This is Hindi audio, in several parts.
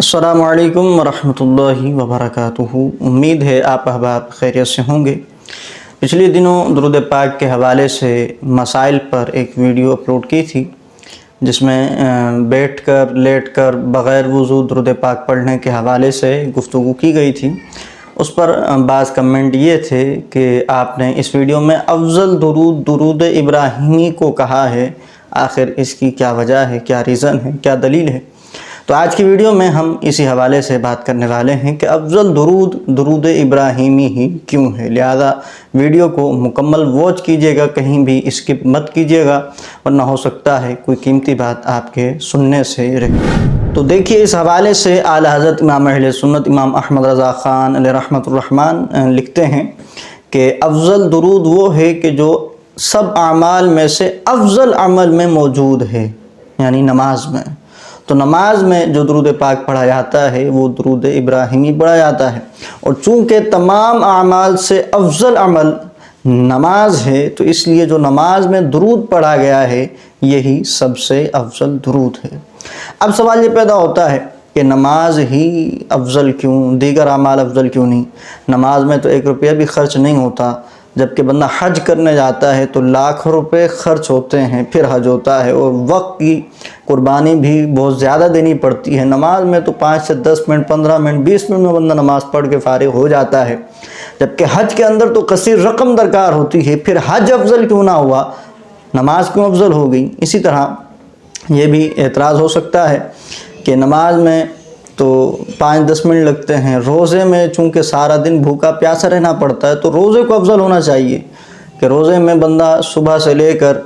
असलकम वरहमतुल्लाहि वबरकातुहू उम्मीद है आप अहबाब खैरियत से होंगे। पिछले दिनों दरुद पाक के हवाले से मसाइल पर एक वीडियो अपलोड की थी, जिसमें बैठ कर लेट कर बग़ैर वज़ू दरुद पाक पढ़ने के हवाले से गुफ्तु की गई थी। उस पर बाज़ कमेंट ये थे कि आपने इस वीडियो में अफजल दरूद दरूद इब्राहिमी को कहा है, आखिर इसकी क्या वजह है, क्या रीज़न है, क्या दलील है? तो आज की वीडियो में हम इसी हवाले से बात करने वाले हैं कि अफजल दरूद दरूद इब्राहिमी ही क्यों है? लिहाजा वीडियो को मुकम्मल वॉच कीजिएगा, कहीं भी स्किप मत कीजिएगा, वरना हो सकता है कोई कीमती बात आपके सुनने से रहे। तो देखिए, इस हवाले से आला हज़रत इमाम अहल सुन्नत, इमाम अहमद रज़ा ख़ान रहमतुर्रहमान लिखते हैं कि अफजल दरूद वो है कि जो सब अमाल में से अफजल अमल में मौजूद है, यानी नमाज़ में। तो नमाज़ में जो दरूद पाक पढ़ा जाता है, वो दरूद इब्राहिमी पढ़ा जाता है। और चूँकि तमाम अमाल से अफजल अमल नमाज़ है तो इसलिए जो नमाज़ में दरूद पढ़ा गया है, यही सबसे अफजल दरूद है। अब सवाल ये पैदा होता है कि नमाज़ ही अफजल क्यों, दीगर अमाल अफजल क्यों नहीं? नमाज़ में तो एक रुपया भी खर्च नहीं होता जबकि बंदा हज करने जाता है तो लाखों रुपए खर्च होते हैं, फिर हज होता है और वक्त की कुर्बानी भी बहुत ज़्यादा देनी पड़ती है। नमाज़ में तो पाँच से दस मिनट, पंद्रह मिनट, बीस मिनट में बंदा नमाज़ पढ़ के फारिग हो जाता है। जबकि हज के अंदर तो कसीर रकम दरकार होती है, फिर हज अफजल क्यों ना हुआ? नमाज़ क्यों अफजल हो गई? इसी तरह ये भी एतराज़ हो सकता है कि नमाज़ में तो पाँच दस मिनट लगते हैं। रोज़े में चूँकि सारा दिन भूखा प्यासा रहना पड़ता है तो रोज़े को अफजल होना चाहिए कि रोज़े में बंदा सुबह से लेकर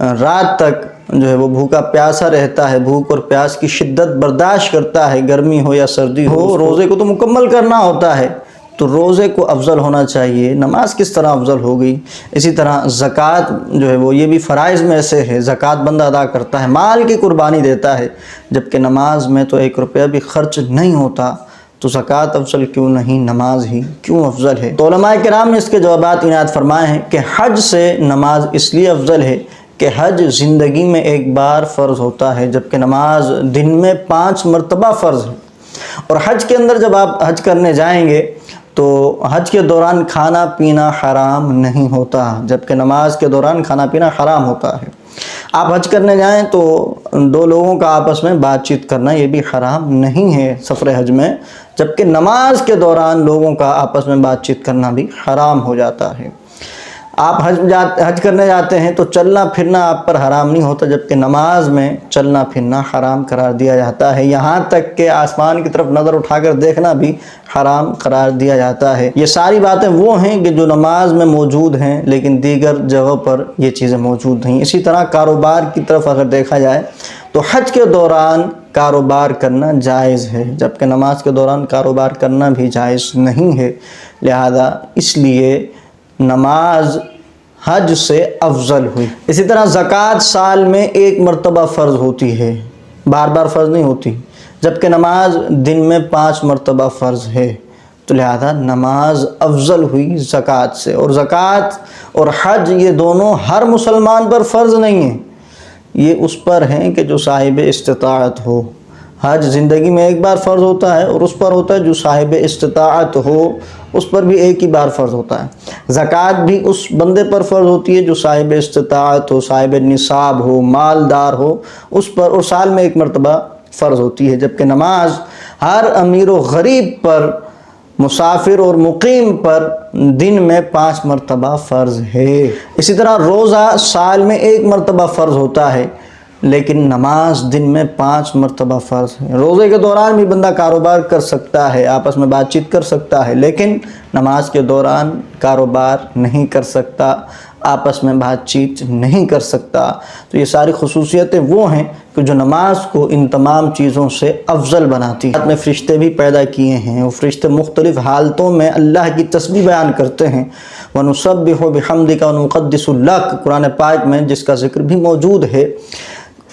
रात तक जो है वो भूखा प्यासा रहता है भूख और प्यास की शिद्दत बर्दाश्त करता है गर्मी हो या सर्दी हो रोज़े को तो मुकम्मल करना होता है। तो रोज़े को अफजल होना चाहिए, नमाज़ किस तरह अफजल हो गई? इसी तरह ज़क़़त जो है वो, ये भी फ़राइज़ में से है, ज़क़़त बंदा अदा करता है, माल की कुर्बानी देता है, जबकि नमाज़ में तो एक रुपया भी खर्च नहीं होता तो ज़क़़त अफजल क्यों नहीं, नमाज़ ही क्यों अफजल है? तो कराम ने इसके जवाब इनायत फरमाए हैं कि हज से नमाज़ इसलिए अफजल है कि हज ज़िंदगी में एक बार फ़र्ज़ होता है, जबकि नमाज़ दिन में पाँच मरतबा फ़र्ज़ है। और हज के अंदर जब आप हज करने जाएँगे तो हज के दौरान खाना पीना हराम नहीं होता, जबकि नमाज़ के दौरान खाना पीना हराम होता है। आप हज करने जाएँ तो दो लोगों का आपस में बातचीत करना ये भी हराम नहीं है सफ़र हज में, जबकि नमाज़ के दौरान लोगों का आपस में बातचीत करना भी हराम हो जाता है। आप हज जा, हज करने जाते हैं तो चलना फिरना आप पर हराम नहीं होता, जबकि नमाज़ में चलना फिरना हराम करार दिया जाता है। यहाँ तक के आसमान की तरफ़ नज़र उठाकर देखना भी हराम करार दिया जाता है। ये सारी बातें वो हैं कि जो नमाज़ में मौजूद हैं, लेकिन दीगर जगहों पर ये चीज़ें मौजूद नहीं। इसी तरह कारोबार की तरफ़ अगर देखा जाए तो हज के दौरान कारोबार करना जायज़ है, जबकि नमाज़ के दौरान कारोबार करना भी जायज़ नहीं है। लिहाजा इसलिए नमाज़ हज से अफजल हुई। इसी तरह ज़क़़त साल में एक मरतबा फ़र्ज़ होती है। बार बार फ़र्ज़ नहीं होती, जबकि नमाज़ दिन में पाँच मरतबा फ़र्ज़ है। तो लिहाजा नमाज़ अफजल हुई ज़क़़त से। और ज़क़़त और हज ये दोनों हर मुसलमान पर फ़र्ज़ नहीं है। ये उस पर हैं कि जो साहिब इस्तात हो। हज ज़िंदगी में एक बार फ़र्ज़ होता है और उस पर होता है जो साहिब इस्तात हो, उस पर भी एक ही बार फ़र्ज़ होता है। ज़क़़त भी उस बंदे पर फ़र्ज़ होती है जो साहिब इस्तात हो, साहिब निसाब हो, मालदार हो, उस पर और साल में एक मरतबा फ़र्ज़ होती है। जबकि नमाज़ हर अमीर व गरीब पर, मुसाफिर और मुकीम पर दिन में पाँच मरतबा फ़र्ज़ है। इसी तरह रोज़ा साल में एक मरतबा फ़र्ज़ होता है। लेकिन नमाज़ दिन में पाँच मरतबा फ़र्ज़ है। रोज़े के दौरान भी बंदा कारोबार कर सकता है, आपस में बातचीत कर सकता है, लेकिन नमाज़ के दौरान कारोबार नहीं कर सकता, आपस में बातचीत नहीं कर सकता। तो ये सारी खसूसियतें वो हैं कि जो नमाज़ को इन तमाम चीज़ों से अफजल बनाती है। अपने फ़रिश्ते भी पैदा किए हैं वो फ़रिश्ते मुख्तलिफ़ हालतों में अल्लाह की तस्वीर बयान करते हैं। वनसब हमदी का वनक़दसल्ला कुरान पाक में जिसका ज़िक्र भी मौजूद है।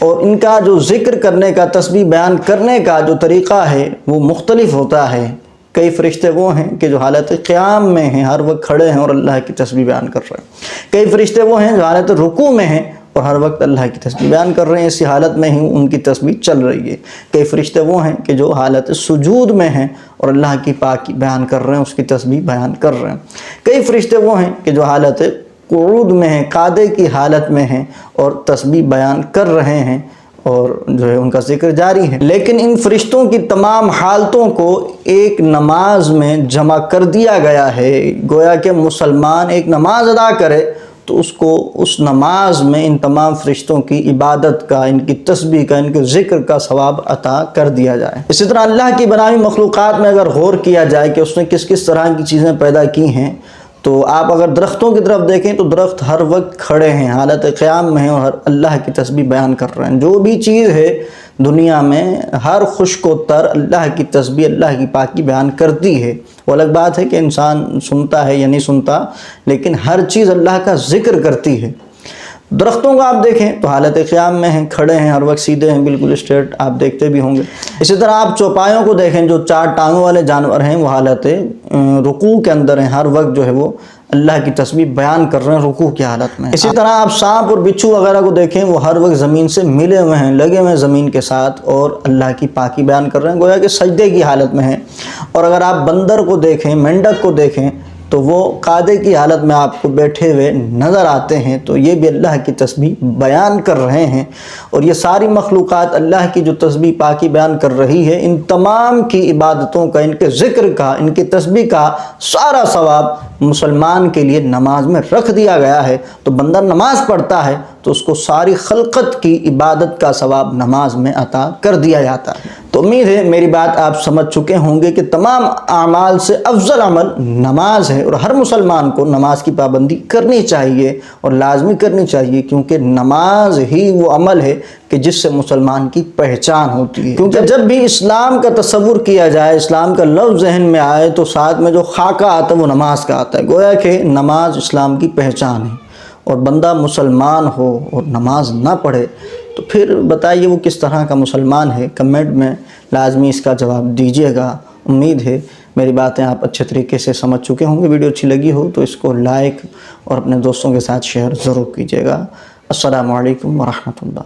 और इनका जो ज़िक्र करने का तस्वीर बयान करने का जो तरीक़ा है, वो मुख्तलिफ़ होता है। कई फ़रिश्ते वो हैं कि जो हालत क़्याम में हैं, हर वक्त खड़े हैं और अल्लाह की तस्वीर बयान कर रहे हैं। कई फ़रिश्ते वो हैं जो हालत रुकू में हैं और हर वक्त अल्लाह की तस्वीर बयान कर रहे हैं, इसी हालत में ही उनकी तस्वीर चल रही है। कई फरिश्ते वो हैं कि जो हालत सुजूद में हैं और अल्लाह की पाकी बयान कर रहे हैं, उसकी तस्बीह बयान कर रहे हैं। कई फरिश्ते वो हैं कि जो हालत क़ूद में हैं, कादे की हालत में हैं और तस्बीह बयान कर रहे हैं और जो है उनका ज़िक्र जारी है। लेकिन इन फरिश्तों की तमाम हालतों को एक नमाज़ में जमा कर दिया गया है। गोया कि मुसलमान एक नमाज़ अदा करे तो उसको उस नमाज़ में इन तमाम फरिश्तों की इबादत का, इनकी तस्बी का, इनके ज़िक्र का सवाब अता कर दिया जाए। इसी तरह अल्लाह की बनाई मखलूक़ में अगर गौर किया जाए कि उसने किस किस तरह की चीज़ें पैदा की हैं तो आप अगर दरख्तों की तरफ़ देखें तो दरख्त हर वक्त खड़े हैं। हालत क़्याम में हैं और हर अल्लाह की तस्वीर बयान कर रहे हैं। जो भी चीज़ है दुनिया में, हर खुश को तर अल्लाह की तस्वीर अल्लाह की पाकि बयान करती है। वो अलग बात है कि इंसान सुनता है या नहीं सुनता, लेकिन हर चीज़ अल्लाह का ज़िक्र करती है। दरख्तों को आप देखें तो हालत क़्याम में हैं, खड़े हैं, हर वक्त सीधे हैं, बिल्कुल स्ट्रेट, आप देखते भी होंगे। इसी तरह आप चौपायों को देखें, जो चार टांगों वाले जानवर हैं, वो हालत रुकू के अंदर हैं, हर वक्त जो है वो अल्लाह की तस्वीर बयान कर रहे हैं, रुकू की हालत में। इसी तरह आप सांप और बिच्छू वगैरह को देखें, वो हर वक्त ज़मीन से मिले हुए हैं, लगे हुए हैं ज़मीन के साथ और अल्लाह की पाकि बयान कर रहे हैं, गोया कि सजदे की हालत में हैं। और अगर आप बंदर को देखें, मेंढक को देखें तो वो कादे की हालत में आपको बैठे हुए नज़र आते हैं तो ये भी अल्लाह की तस्बीह बयान कर रहे हैं। और ये सारी मखलूक़ अल्लाह की जो तस्बीह पाकि बयान कर रही है, इन तमाम की इबादतों का, इनके ज़िक्र का, इनकी तस्बीह का सारा सवाब मुसलमान के लिए नमाज़ में रख दिया गया है। तो बंदा नमाज़ पढ़ता है तो उसको सारी खलकत की इबादत का सवाब नमाज़ में अता कर दिया जाता है। तो उम्मीद है मेरी बात आप समझ चुके होंगे कि तमाम अमाल से अफजल अमल नमाज़ है और हर मुसलमान को नमाज़ की पाबंदी करनी चाहिए और लाजमी करनी चाहिए क्योंकि नमाज़ ही वो अमल है कि जिससे मुसलमान की पहचान होती है। क्योंकि जब भी इस्लाम का तस्वुर किया जाए इस्लाम का लफ्ज़ जहन में आए तो साथ में जो खाका आता है वो नमाज़ का आता है। गोया कि नमाज़ इस्लाम की पहचान है और बंदा मुसलमान हो और नमाज़ ना पढ़े तो फिर बताइए वो किस तरह का मुसलमान है? कमेंट में लाजमी इसका जवाब दीजिएगा। उम्मीद है मेरी बातें आप अच्छे तरीके से समझ चुके होंगे। वीडियो अच्छी लगी हो तो इसको लाइक और अपने दोस्तों के साथ शेयर ज़रूर कीजिएगा। असलकम वरहमल